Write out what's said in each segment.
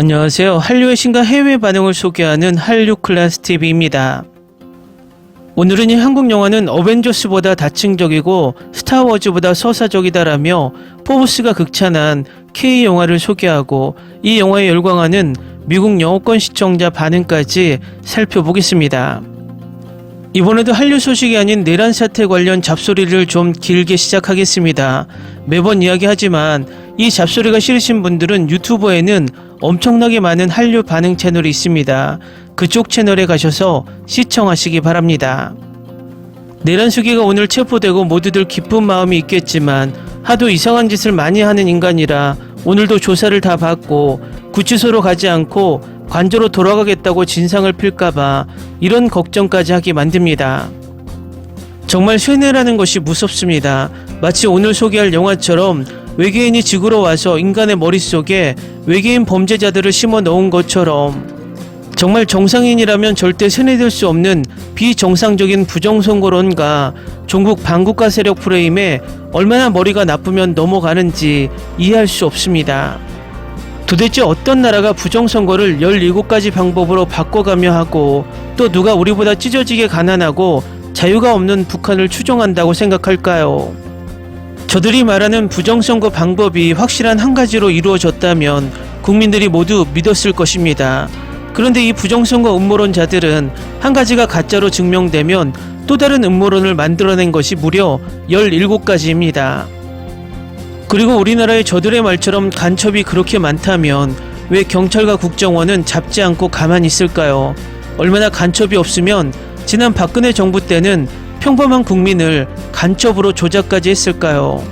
안녕하세요. 한류의 신과 해외 반응을 소개하는 한류 클래스 TV입니다. 오늘은 이 한국 영화는 어벤져스보다 다층적이고 스타워즈보다 서사적이다라며 포브스가 극찬한 K 영화를 소개하고 이 영화에 열광하는 미국 영어권 시청자 반응까지 살펴보겠습니다. 이번에도 한류 소식이 아닌 내란 사태 관련 잡소리를 좀 길게 시작하겠습니다. 매번 이야기하지만 이 잡소리가 싫으신 분들은 유튜브에는 엄청나게 많은 한류 반응 채널이 있습니다. 그쪽 채널에 가셔서 시청하시기 바랍니다. 내란 수기가 오늘 체포되고 모두들 기쁜 마음이 있겠지만 하도 이상한 짓을 많이 하는 인간이라 오늘도 조사를 다 받고 구치소로 가지 않고 관저로 돌아가겠다고 진상을 필까봐 이런 걱정까지 하게 만듭니다. 정말 쇠뇌라는 것이 무섭습니다. 마치 오늘 소개할 영화처럼 외계인이 지구로 와서 인간의 머릿속에 외계인 범죄자들을 심어 넣은 것처럼 정말 정상인이라면 절대 세뇌될 수 없는 비정상적인 부정선거론과 종국 반국가 세력 프레임에 얼마나 머리가 나쁘면 넘어가는지 이해할 수 없습니다. 도대체 어떤 나라가 부정선거를 17가지 방법으로 바꿔가며 하고 또 누가 우리보다 찢어지게 가난하고 자유가 없는 북한을 추종한다고 생각할까요? 저들이 말하는 부정선거 방법이 확실한 한 가지로 이루어졌다면 국민들이 모두 믿었을 것입니다. 그런데 이 부정선거 음모론자들은 한 가지가 가짜로 증명되면 또 다른 음모론을 만들어낸 것이 무려 17가지입니다. 그리고 우리나라의 저들의 말처럼 간첩이 그렇게 많다면 왜 경찰과 국정원은 잡지 않고 가만히 있을까요? 얼마나 간첩이 없으면 지난 박근혜 정부 때는 평범한 국민을 간첩으로 조작까지 했을까요?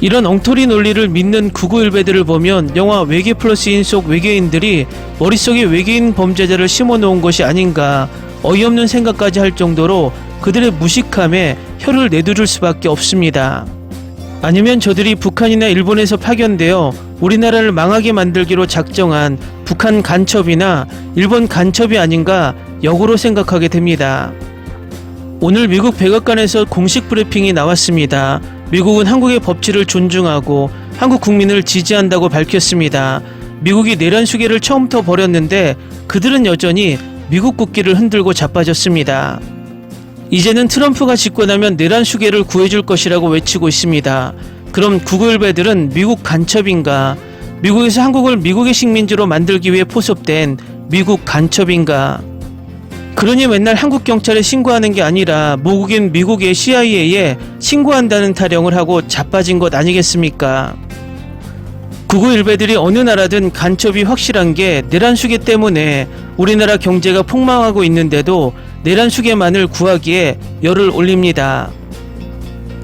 이런 엉터리 논리를 믿는 구구일배들을 보면 영화 외계 플러스인 속 외계인들이 머릿속에 외계인 범죄자를 심어놓은 것이 아닌가 어이없는 생각까지 할 정도로 그들의 무식함에 혀를 내두를 수밖에 없습니다. 아니면 저들이 북한이나 일본에서 파견되어 우리나라를 망하게 만들기로 작정한 북한 간첩이나 일본 간첩이 아닌가 역으로 생각하게 됩니다. 오늘 미국 백악관에서 공식 브리핑이 나왔습니다. 미국은 한국의 법치를 존중하고 한국 국민을 지지한다고 밝혔습니다. 미국이 내란 수계를 처음부터 벌였는데 그들은 여전히 미국 국기를 흔들고 자빠졌습니다. 이제는 트럼프가 집권하면 내란 수계를 구해줄 것이라고 외치고 있습니다. 그럼 구글배들은 미국 간첩인가? 미국에서 한국을 미국의 식민지로 만들기 위해 포섭된 미국 간첩인가? 그러니 맨날 한국 경찰에 신고하는 게 아니라 모국인 미국의 CIA에 신고한다는 타령을 하고 자빠진 것 아니겠습니까? 구구 일베들이 어느 나라든 간첩이 확실한 게 내란 수계 때문에 우리나라 경제가 폭망하고 있는데도 내란 수계만을 구하기에 열을 올립니다.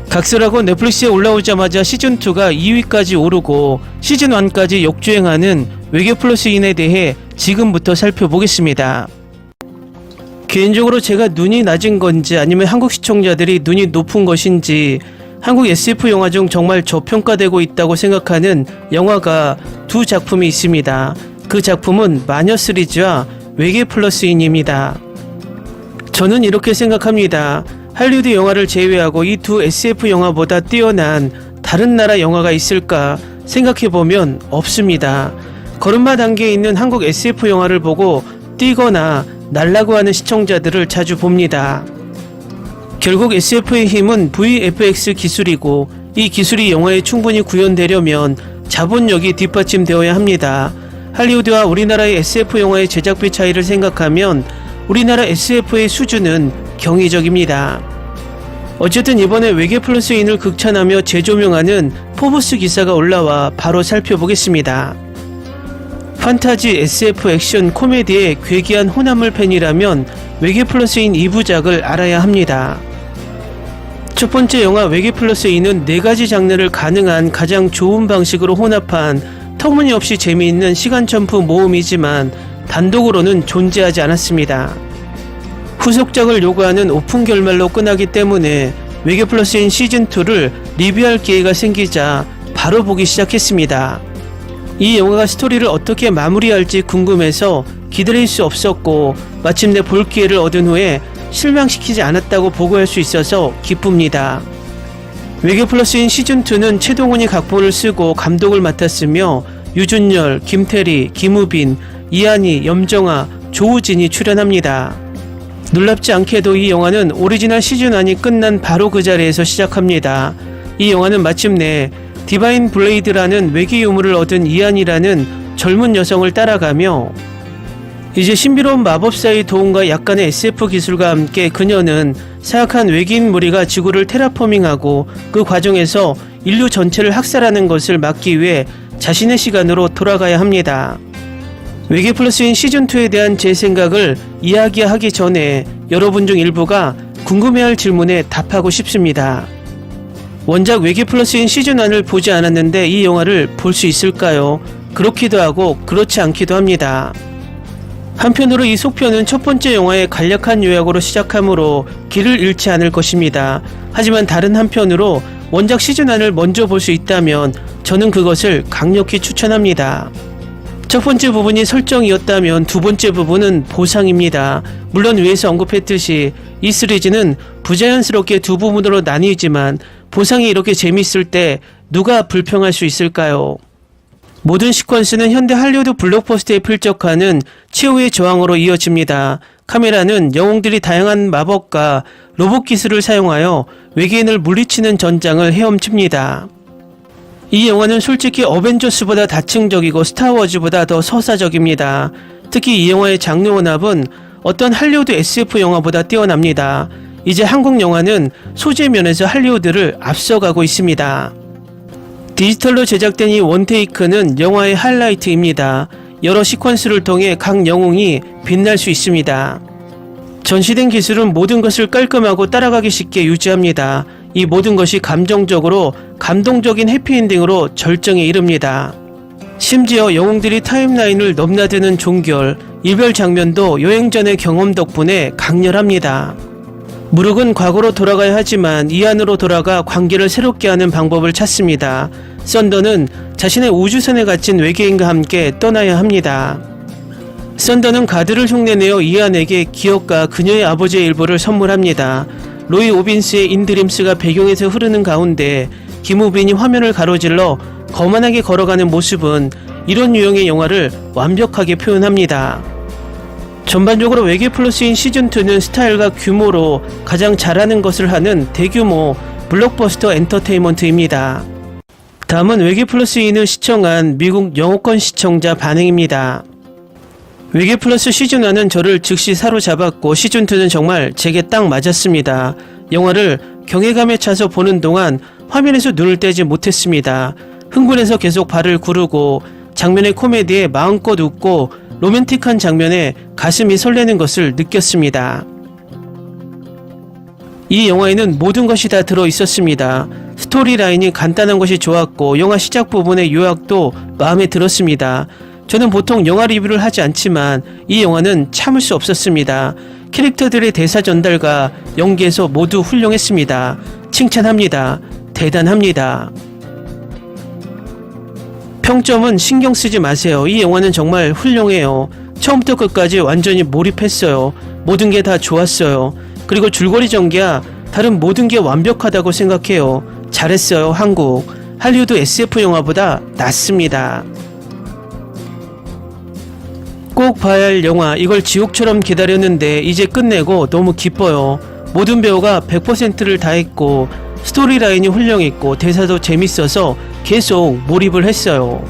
각설하고 넷플릭스에 올라오자마자 시즌2가 2위까지 오르고 시즌1까지 역주행하는 외계 플러스인에 대해 지금부터 살펴보겠습니다. 개인적으로 제가 눈이 낮은 건지 아니면 한국 시청자들이 눈이 높은 것인지 한국 SF 영화 중 정말 저평가되고 있다고 생각하는 영화가 두 작품이 있습니다. 그 작품은 마녀 시리즈와 외계 플러스인입니다. 저는 이렇게 생각합니다. 할리우드 영화를 제외하고 이 두 SF 영화보다 뛰어난 다른 나라 영화가 있을까 생각해보면 없습니다. 걸음마 단계에 있는 한국 SF 영화를 보고 뛰거나 날라고 하는 시청자들을 자주 봅니다. 결국 SF의 힘은 VFX 기술이고 이 기술이 영화에 충분히 구현되려면 자본력이 뒷받침되어야 합니다. 할리우드와 우리나라의 SF 영화의 제작비 차이를 생각하면 우리나라 SF의 수준은 경이적입니다. 어쨌든 이번에 외계 플러스인을 극찬하며 재조명하는 포브스 기사가 올라와 바로 살펴보겠습니다. 판타지, SF, 액션, 코미디의 괴기한 호남물 팬이라면 외계 플러스인 2부작을 알아야 합니다. 첫 번째 영화 외계 플러스인은 네 가지 장르를 가능한 가장 좋은 방식으로 혼합한 터무니없이 재미있는 시간 점프 모험이지만 단독으로는 존재하지 않았습니다. 후속작을 요구하는 오픈 결말로 끝나기 때문에 외계 플러스인 시즌2를 리뷰할 기회가 생기자 바로 보기 시작했습니다. 이 영화가 스토리를 어떻게 마무리할지 궁금해서 기다릴 수 없었고 마침내 볼 기회를 얻은 후에 실망시키지 않았다고 보고할 수 있어서 기쁩니다. 외계 플러스인 시즌2는 최동훈이 각본을 쓰고 감독을 맡았으며 유준열, 김태리, 김우빈, 이한희, 염정아, 조우진이 출연합니다. 놀랍지 않게도 이 영화는 오리지널 시즌1이 끝난 바로 그 자리에서 시작합니다. 이 영화는 마침내 디바인 블레이드라는 외계 유물을 얻은 이안이라는 젊은 여성을 따라가며 이제 신비로운 마법사의 도움과 약간의 SF 기술과 함께 그녀는 사악한 외계인 무리가 지구를 테라포밍하고 그 과정에서 인류 전체를 학살하는 것을 막기 위해 자신의 시간으로 돌아가야 합니다. 외계 플러스인 시즌2에 대한 제 생각을 이야기하기 전에 여러분 중 일부가 궁금해할 질문에 답하고 싶습니다. 원작 외계 플러스인 시즌1을 보지 않았는데 이 영화를 볼 수 있을까요? 그렇기도 하고 그렇지 않기도 합니다. 한편으로 이 속편은 첫 번째 영화의 간략한 요약으로 시작하므로 길을 잃지 않을 것입니다. 하지만 다른 한편으로 원작 시즌1을 먼저 볼 수 있다면 저는 그것을 강력히 추천합니다. 첫 번째 부분이 설정이었다면 두 번째 부분은 보상입니다. 물론 위에서 언급했듯이 이 시리즈는 부자연스럽게 두 부분으로 나뉘지만 보상이 이렇게 재밌을 때 누가 불평할 수 있을까요? 모든 시퀀스는 현대 할리우드 블록버스터에 필적하는 최후의 저항으로 이어집니다. 카메라는 영웅들이 다양한 마법과 로봇 기술을 사용하여 외계인을 물리치는 전장을 헤엄칩니다. 이 영화는 솔직히 어벤져스보다 다층적이고 스타워즈보다 더 서사적입니다. 특히 이 영화의 장르 혼합은 어떤 할리우드 SF 영화보다 뛰어납니다. 이제 한국 영화는 소재 면에서 할리우드를 앞서가고 있습니다. 디지털로 제작된 이 원테이크는 영화의 하이라이트입니다. 여러 시퀀스를 통해 각 영웅이 빛날 수 있습니다. 전시된 기술은 모든 것을 깔끔하고 따라가기 쉽게 유지합니다. 이 모든 것이 감정적으로 감동적인 해피엔딩으로 절정에 이릅니다. 심지어 영웅들이 타임라인을 넘나드는 종결, 이별 장면도 여행 전의 경험 덕분에 강렬합니다. 무룩은 과거로 돌아가야 하지만 이 안으로 돌아가 관계를 새롭게 하는 방법을 찾습니다. 썬더는 자신의 우주선에 갇힌 외계인과 함께 떠나야 합니다. 썬더는 가드를 흉내내어 이안에게 기억과 그녀의 아버지의 일부를 선물합니다. 로이 오빈스의 인드림 스가 배경에서 흐르는 가운데 김우빈이 화면을 가로질러 거만하게 걸어가는 모습은 이런 유형의 영화를 완벽하게 표현합니다. 전반적으로 외계 플러스인 시즌2는 스타일과 규모로 가장 잘하는 것을 하는 대규모 블록버스터 엔터테인먼트입니다. 다음은 외계 플러스인을 시청한 미국 영어권 시청자 반응입니다. 외계 플러스 시즌1은 저를 즉시 사로잡았고 시즌2는 정말 제게 딱 맞았습니다. 영화를 경외감에 차서 보는 동안 화면에서 눈을 떼지 못했습니다. 흥분해서 계속 발을 구르고 장면의 코미디에 마음껏 웃고 로맨틱한 장면에 가슴이 설레는 것을 느꼈습니다. 이 영화에는 모든 것이 다 들어 있었습니다. 스토리 라인이 간단한 것이 좋았고 영화 시작 부분의 요약도 마음에 들었습니다. 저는 보통 영화 리뷰를 하지 않지만 이 영화는 참을 수 없었습니다. 캐릭터들의 대사 전달과 연기에서 모두 훌륭했습니다. 칭찬합니다. 대단합니다. 평점은 신경 쓰지 마세요. 이 영화는 정말 훌륭해요. 처음부터 끝까지 완전히 몰입했어요. 모든 게 다 좋았어요. 그리고 줄거리 전개야 다른 모든 게 완벽하다고 생각해요. 잘했어요, 한국. 할리우드 SF 영화보다 낫습니다. 꼭 봐야 할 영화. 이걸 지옥처럼 기다렸는데 이제 끝내고 너무 기뻐요. 모든 배우가 100%를 다했고 스토리 라인이 훌륭했고 대사도 재밌어서 계속 몰입을 했어요.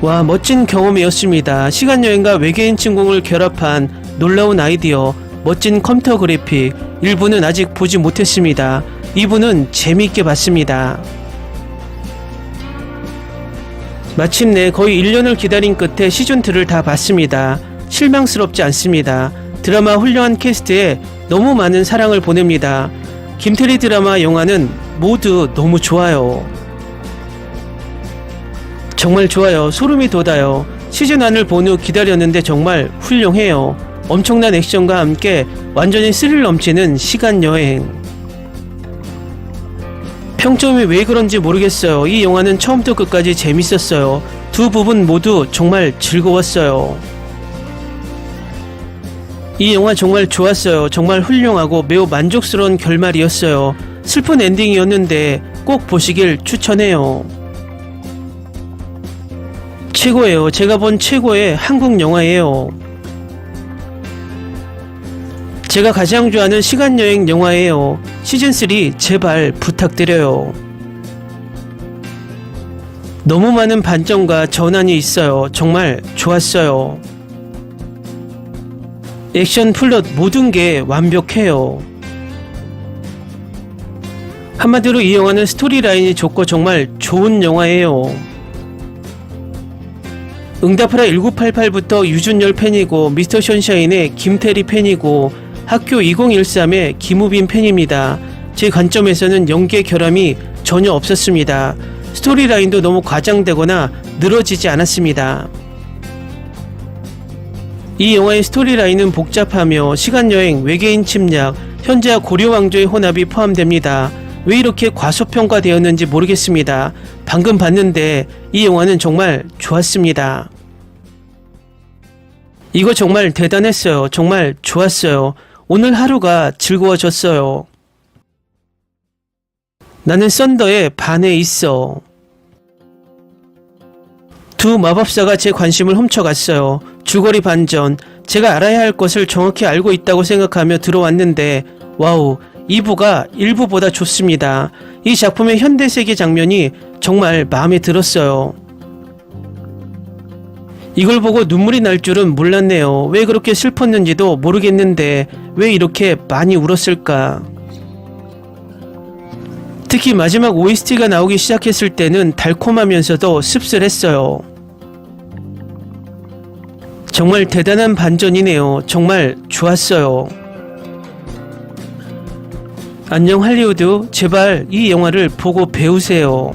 와 멋진 경험이었습니다. 시간여행과 외계인 침공을 결합한 놀라운 아이디어, 멋진 컴퓨터 그래픽, 일부는 아직 보지 못했습니다. 2부는 재미있게 봤습니다. 마침내 거의 1년을 기다린 끝에 시즌2를 다 봤습니다. 실망스럽지 않습니다. 드라마 훌륭한 캐스트에 너무 많은 사랑을 보냅니다. 김태리 드라마 영화는 모두 너무 좋아요. 정말 좋아요. 소름이 돋아요. 시즌 1을 본 후 기다렸는데 정말 훌륭해요. 엄청난 액션과 함께 완전히 스릴 넘치는 시간 여행. 평점이 왜 그런지 모르겠어요. 이 영화는 처음부터 끝까지 재밌었어요. 두 부분 모두 정말 즐거웠어요. 이 영화 정말 좋았어요. 정말 훌륭하고 매우 만족스러운 결말이었어요. 슬픈 엔딩이었는데 꼭 보시길 추천해요. 최고예요. 제가 본 최고의 한국 영화예요. 제가 가장 좋아하는 시간여행 영화예요. 시즌3 제발 부탁드려요. 너무 많은 반전과 전환이 있어요. 정말 좋았어요. 액션 플롯 모든 게 완벽해요. 한마디로 이 영화는 스토리라인이 좋고 정말 좋은 영화예요. 응답하라 1988부터 유준열 팬이고 미스터 션샤인의 김태리 팬이고 학교 2013의 김우빈 팬입니다. 제 관점에서는 연기의 결함이 전혀 없었습니다. 스토리라인도 너무 과장되거나 늘어지지 않았습니다. 이 영화의 스토리라인은 복잡하며 시간여행, 외계인 침략, 현재와 고려 왕조의 혼합이 포함됩니다. 왜 이렇게 과소평가되었는지 모르겠습니다. 방금 봤는데 이 영화는 정말 좋았습니다. 이거 정말 대단했어요. 정말 좋았어요. 오늘 하루가 즐거워졌어요. 나는 썬더에 반해 있어. 두 마법사가 제 관심을 훔쳐갔어요. 줄거리 반전. 제가 알아야 할 것을 정확히 알고 있다고 생각하며 들어왔는데, 와우, 2부가 1부보다 좋습니다. 이 작품의 현대세계 장면이 정말 마음에 들었어요. 이걸 보고 눈물이 날 줄은 몰랐네요. 왜 그렇게 슬펐는지도 모르겠는데, 왜 이렇게 많이 울었을까? 특히 마지막 OST가 나오기 시작했을 때는 달콤하면서도 씁쓸했어요. 정말 대단한 반전이네요. 정말 좋았어요. 안녕 할리우드, 제발 이 영화를 보고 배우세요.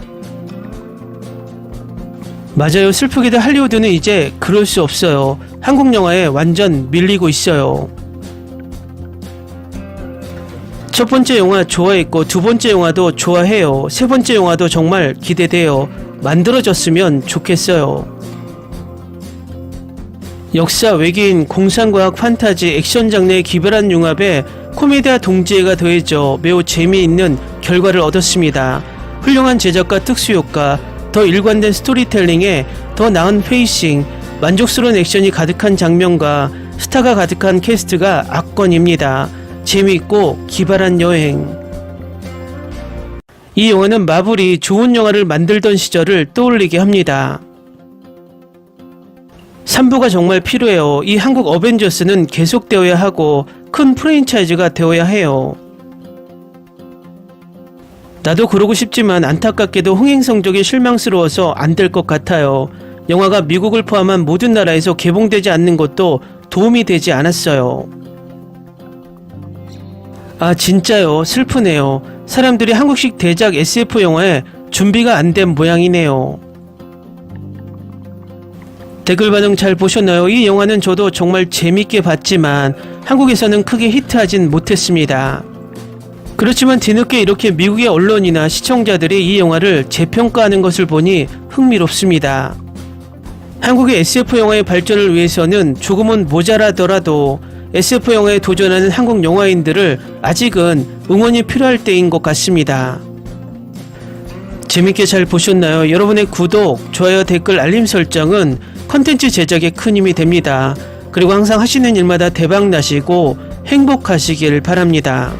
맞아요. 슬프게도 할리우드는 이제 그럴 수 없어요. 한국 영화에 완전 밀리고 있어요. 첫 번째 영화 좋아했고 두 번째 영화도 좋아해요. 세 번째 영화도 정말 기대돼요. 만들어졌으면 좋겠어요. 역사, 외계인, 공상과학, 판타지, 액션 장르의 기별한 융합에 코미디와 동지애가 더해져 매우 재미있는 결과를 얻었습니다. 훌륭한 제작과 특수효과, 더 일관된 스토리텔링에 더 나은 페이싱, 만족스러운 액션이 가득한 장면과 스타가 가득한 캐스트가 압권입니다. 재미있고 기발한 여행. 이 영화는 마블이 좋은 영화를 만들던 시절을 떠올리게 합니다. 3부가 정말 필요해요. 이 한국 어벤져스는 계속되어야 하고 큰 프랜차이즈가 되어야 해요. 나도 그러고 싶지만 안타깝게도 흥행 성적이 실망스러워서 안 될 것 같아요. 영화가 미국을 포함한 모든 나라에서 개봉되지 않는 것도 도움이 되지 않았어요. 아, 진짜요. 슬프네요. 사람들이 한국식 대작 SF 영화에 준비가 안 된 모양이네요. 댓글 반응 잘 보셨나요? 이 영화는 저도 정말 재밌게 봤지만 한국에서는 크게 히트하진 못했습니다. 그렇지만 뒤늦게 이렇게 미국의 언론이나 시청자들이 이 영화를 재평가하는 것을 보니 흥미롭습니다. 한국의 SF 영화의 발전을 위해서는 조금은 모자라더라도 SF 영화에 도전하는 한국 영화인들을 아직은 응원이 필요할 때인 것 같습니다. 재밌게 잘 보셨나요? 여러분의 구독, 좋아요, 댓글, 알림 설정은 컨텐츠 제작에 큰 힘이 됩니다. 그리고 항상 하시는 일마다 대박 나시고 행복하시길 바랍니다.